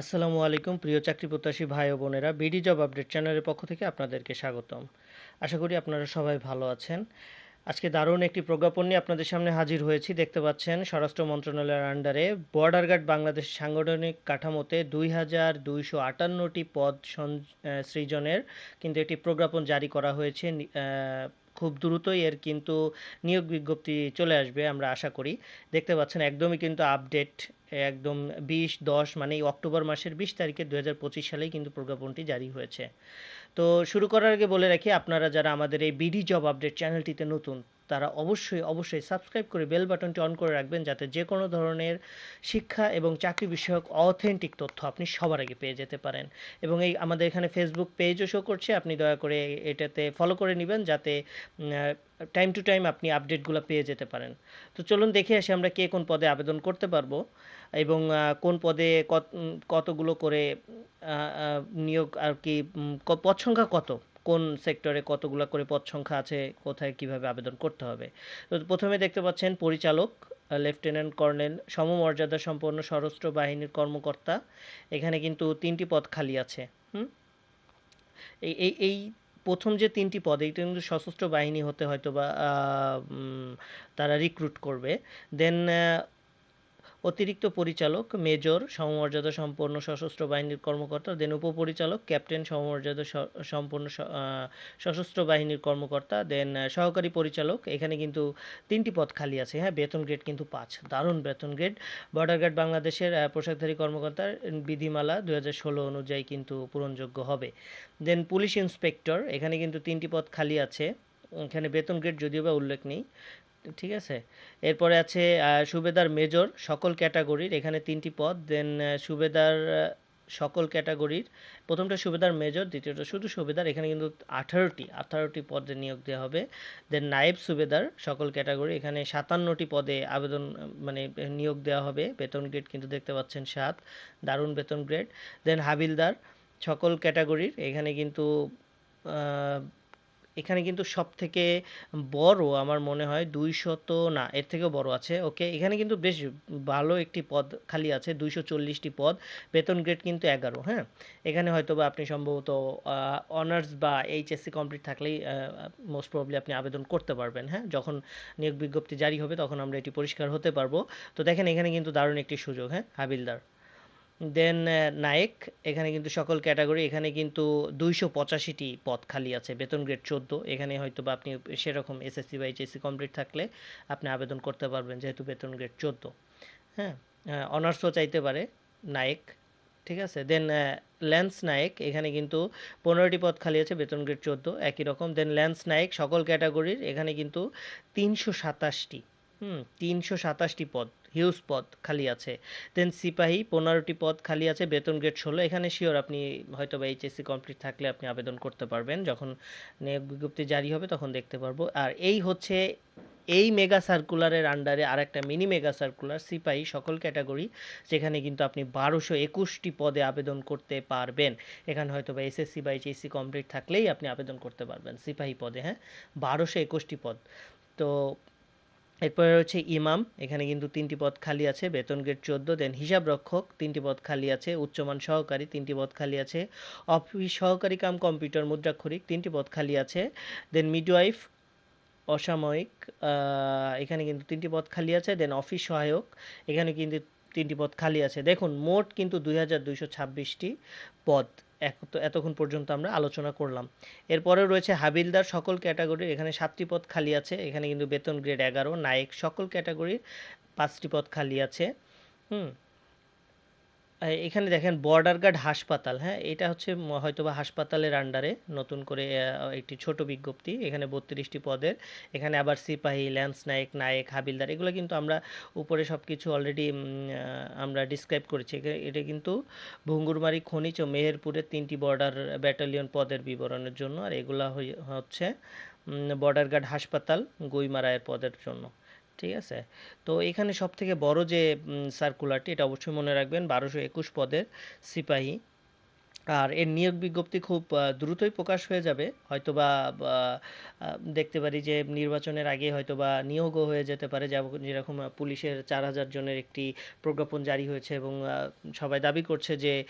আসসালামু আলাইকুম, প্রিয় চাকরি প্রত্যাশী ভাই ও বোনেরা। বিডি জব আপডেট চ্যানেলের পক্ষ থেকে আপনাদেরকে স্বাগতম। আশা করি আপনারা সবাই ভালো আছেন। আজকে দারুণ একটি প্রজ্ঞাপন নিয়ে আপনাদের সামনে হাজির হয়েছি। দেখতে পাচ্ছেন, স্বরাষ্ট্র মন্ত্রণালয়ের আন্ডারে বর্ডার গার্ড বাংলাদেশ সাংগঠনিক কাঠামোতে দুই হাজার দুইশো আটান্নটি পদ সৃজনের কিন্তু একটি প্রজ্ঞাপন জারি করা হয়েছে খুব দ্রুতই এর কিন্তু নিয়োগ বিজ্ঞপ্তি চলে আসবে, আমরা আশা করি। দেখতে পাচ্ছেন, একদমই কিন্তু আপডেট একদম বিশ, দশ মানে অক্টোবর মাসের বিশ তারিখে দু হাজার পঁচিশ সালেই কিন্তু প্রজ্ঞাপনটি জারি হয়েছে। তো শুরু করার আগে বলে রাখি, আপনারা যারা আমাদের এই বিডি জব আপডেট চ্যানেলটিতে নতুন তারা অবশ্যই অবশ্যই সাবস্ক্রাইব করে বেল বাটনটি অন করে রাখবেন যাতে যে কোনো ধরনের শিক্ষা এবং চাকরি বিষয়ক অথেন্টিক তথ্য আপনি সবার আগে পেয়ে যেতে পারেন। এবং এই আমাদের এখানে ফেসবুক পেজও শো করছে, আপনি দয়া করে এটাতে ফলো করে নেবেন যাতে টাইম টু টাইম আপনি আপডেটগুলো পেয়ে যেতে পারেন। তো চলুন দেখে আসি আমরা কে কোন পদে আবেদন করতে পারব এবং কোন পদে কত কতগুলো করে নিয়োগ আর ক- পদ সংখ্যা কত? কোন সেক্টরে কতগুলো করে পদ সংখ্যা আছে, কোথায় কীভাবে আবেদন করতে হবে? তো প্রথমে দেখতে পাচ্ছেন পরিচালক লেফটেন্যান্ট কর্নেল সমমর্যাদা সম্পন্ন সশস্ত্র বাহিনীর কর্মকর্তা। এখানে কিন্তু তিনটি পদ খালি আছে, হুম? এই এই এই প্রথম যে তিনটি পদ, এইটা কিন্তু সশস্ত্র বাহিনী হতে হয়তো বা তারা রিক্রুট করবে। দেন অতিরিক্ত পরিচালক, মেজর, সমমর্যাদা সম্পন্ন সশস্ত্র বাহিনীর কর্মকর্তা, দেন উপপরিচালক, ক্যাপ্টেন সমমর্যাদা সম্পন্ন সশস্ত্র বাহিনীর কর্মকর্তা, দেন সহকারী পরিচালক, এখানে কিন্তু তিনটি পদ খালি আছে। হ্যাঁ বেতন গ্রেড কিন্তু পাঁচ। দারুণ বেতন গ্রেড। বর্ডার গার্ড বাংলাদেশের পোশাকধারী কর্মকর্তার বিধিমালা দু হাজার ষোলো অনুযায়ী কিন্তু পূরণযোগ্য হবে। দেন, পুলিশ ইন্সপেক্টর, এখানে কিন্তু তিনটি পদ খালি আছে। এখানে বেতন গ্রেড যদিও বা উল্লেখ নেই। ঠিক আছে? এরপরে আছে সুবেদার মেজর, সকল ক্যাটাগরির, এখানে তিনটি পদ দেন সুবেদার সকল ক্যাটাগরির, প্রথমটা সুবেদার মেজর, দ্বিতীয়টা শুধু সুবেদার, এখানে কিন্তু আঠারোটি আঠারোটি পদে নিয়োগ দেওয়া হবে। দেন নায়েব সুবেদার, সকল ক্যাটাগরি, এখানে সাতান্নটি পদে আবেদন মানে নিয়োগ দেওয়া হবে। বেতন গ্রেড কিন্তু দেখতে পাচ্ছেন সাত, দারুণ বেতন গ্রেড দেন হাবিলদার, সকল ক্যাটাগরির, এখানে কিন্তু এখানে কিন্তু সব থেকে বড় আমার মনে হয় দুইশত না, এর থেকেও বড় আছে ওকে এখানে কিন্তু বেশ ভালো একটি পদ খালি আছে, দুইশো চল্লিশটি পদ, বেতন গ্রেড কিন্তু এগারো হ্যাঁ? এখানে হয়তো বা আপনি সম্ভবত অনার্স বা এইচএসসি কমপ্লিট থাকলেই মোস্ট প্রবলি আপনি আবেদন করতে পারবেন হ্যাঁ? যখন নিয়োগ বিজ্ঞপ্তি জারি হবে তখন আমরা এটি পরিষ্কার হতে পারব। তো দেখেন এখানে কিন্তু দারুণ একটি সুযোগ হ্যাঁ? হাবিলদার দেন নায়েক, এখানে কিন্তু সকল ক্যাটাগরি, এখানে কিন্তু দুইশো পঁচাশিটি পদ খালি আছে, বেতন গ্রেড চোদ্দ। এখানে হয়তো বা আপনি সেরকম এসএসসি বা এইচএসসি কমপ্লিট থাকলে আপনি আবেদন করতে পারবেন, যেহেতু বেতন গ্রেড চোদ্দ। হ্যাঁ অনার্সও চাইতে পারে নায়েক, ঠিক আছে? দেন ল্যান্স নায়েক, এখানে কিন্তু পনেরোটি পদ খালি আছে, বেতন গ্রেড চোদ্দ, একই রকম। দেন ল্যান্স নায়েক, সকল ক্যাটাগরির, এখানে কিন্তু তিনশো সাতাশটি হুম, তিনশো সাতাশটি পদ, হিউজ পদ খালি আছে। দেন সিপাহী, পনেরোটি পদ খালি আছে, বেতন গ্রেড ষোলো। এখানে শিওর আপনি হয়তো বা এইচএসসি কমপ্লিট থাকলে আপনি আবেদন করতে পারবেন। যখন নিয়োগ বিজ্ঞপ্তি জারি হবে তখন দেখতে পারব। আর এই হচ্ছে এই মেগা সার্কুলারের আন্ডারে আর একটা মিনি মেগা সার্কুলার সিপাহি সকল ক্যাটাগরি যেখানে কিন্তু আপনি বারোশো একুশটি পদে আবেদন করতে পারবেন। এখানে হয়তো বা এসএসসি বা এইচএসসি কমপ্লিট থাকলেই আপনি আবেদন করতে পারবেন, সিপাহী পদে হ্যাঁ? বারোশো একুশটি পদ। তো এরপরে রয়েছে ইমাম, এখানে কিন্তু তিনটি পদ খালি আছে, বেতন গেট চোদ্দ দেন হিসাব রক্ষক, তিনটি পদ খালি আছে, উচ্চমান সহকারী, তিনটি পদ খালি আছে, অফিস সহকারী কাম, কম্পিউটার, মুদ্রাক্ষরিক, তিনটি পদ খালি আছে দেন মিডওয়াইফ অসাময়িক এখানে কিন্তু তিনটি পদ খালি আছে দেন অফিস সহায়ক, এখানে কিন্তু তিনটি পদ খালি আছে। দেখুন, মোট কিন্তু দুই হাজার দুইশো ছাব্বিশটি পদ। এতক্ষণ পর্যন্ত আমরা আলোচনা করলাম। এরপরে রয়েছে হাবিলদার সকল ক্যাটাগরির, এখানে সাতটি পদ খালি আছে, এখানে কিন্তু বেতন গ্রেড এগারো, নায়ক সকল ক্যাটাগরির পাঁচটি পদ খালি আছে। হুম এখানে দেখেন বর্ডার গার্ড হাসপাতাল হ্যাঁ? এটা হচ্ছে হয়তোবা হাসপাতালের আন্ডারে নতুন করে একটি ছোট বিজ্ঞপ্তি। এখানে বত্রিশটি পদের। এখানে আবার সিপাহী, ল্যান্স নায়ক নায়ক, হাবিলদার, এগুলো কিন্তু আমরা উপরে সব কিছু অলরেডি আমরা ডিসক্রাইব করেছি। এটা কিন্তু ভুঙ্গুরমারি, খনিজ ও মেহেরপুরের তিনটি বর্ডার ব্যাটালিয়ন পদের বিবরণের জন্য। আর এগুলা হচ্ছে বর্ডার গার্ড হাসপাতাল গুইমারায়ের পদের জন্য। ঠিক আছে? তো এখানে সব থেকে বড় যে সার্কুলারটি এটা অবশ্যই মনে রাখবেন, বারোশো একুশ পদের সিপাহী। আর এর নিয়োগ বিজ্ঞপ্তি খুব দ্রুতই প্রকাশ হয়ে যাবে। হয়তোবা দেখতে পারি যে নির্বাচনের আগে হয়তোবা নিয়োগও হয়ে যেতে পারে যেরকম পুলিশের চার হাজার জনের একটি প্রজ্ঞাপন জারি হয়েছে এবং সবাই দাবি করছে যে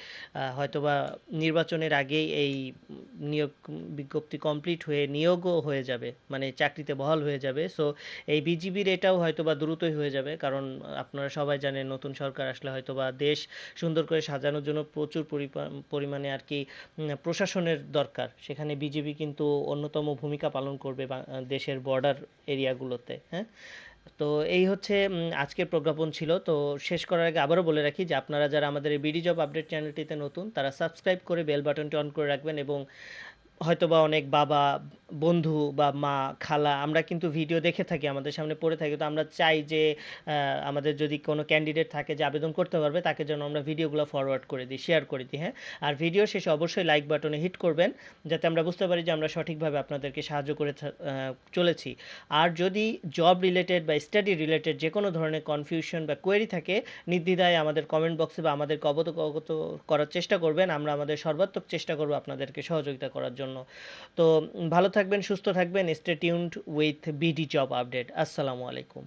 হয়তোবা নির্বাচনের আগেই এই নিয়োগ বিজ্ঞপ্তি কমপ্লিট হয়ে নিয়োগও হয়ে যাবে মানে চাকরিতে বহাল হয়ে যাবে। সো, এই বিজিবির এটাও হয়তোবা দ্রুতই হয়ে যাবে, কারণ আপনারা সবাই জানেন নতুন সরকার আসলে হয়তোবা দেশ সুন্দর করে সাজানোর জন্য প্রচুর পরিপা- পরিমাণে আর কি প্রশাসনের দরকার। সেখানে বিজেপি কিন্তু অন্যতম ভূমিকা পালন করবে দেশের বর্ডার এরিয়াগুলোতে হ্যাঁ? তো এই হচ্ছে আজকের প্রজ্ঞাপন ছিল। তো শেষ করার আগে আবারও বলে রাখি যে আপনারা যারা আমাদের এই বিডি জব আপডেট চ্যানেলটিতে নতুন, তারা সাবস্ক্রাইব করে বেল বাটনটি অন করে রাখবেন এবং হয়তোবা অনেক বাবা, বন্ধু বা মা, খালা, আমরা কিন্তু ভিডিও দেখে থাকি, আমাদের সামনে পড়ে থাকি। তো আমরা চাই যে আমাদের যদি কোনো ক্যান্ডিডেট থাকে যে আবেদন করতে পারবে, তাকে যেন আমরা ভিডিওগুলো ফরওয়ার্ড করে দিই শেয়ার করে দিই হ্যাঁ? আর ভিডিও শেষে অবশ্যই লাইক বাটনে হিট করবেন, যাতে আমরা বুঝতে পারি যে আমরা সঠিকভাবে আপনাদেরকে সাহায্য করে চলেছি। আর যদি জব রিলেটেড বা স্টাডি রিলেটেড যে কোনো ধরনের কনফিউশন বা কোয়েরি থাকে, নির্দ্বিধায় আমাদের কমেন্ট বক্সে বা আমাদেরকে অবগত করার চেষ্টা করবেন। আমরা আমাদের সর্বাত্মক চেষ্টা করব আপনাদেরকে সহযোগিতা করার জন্য। তো ভালো থাকবেন সুস্থ থাকবেন stay tuned with BD job update আসসালামু আলাইকুম।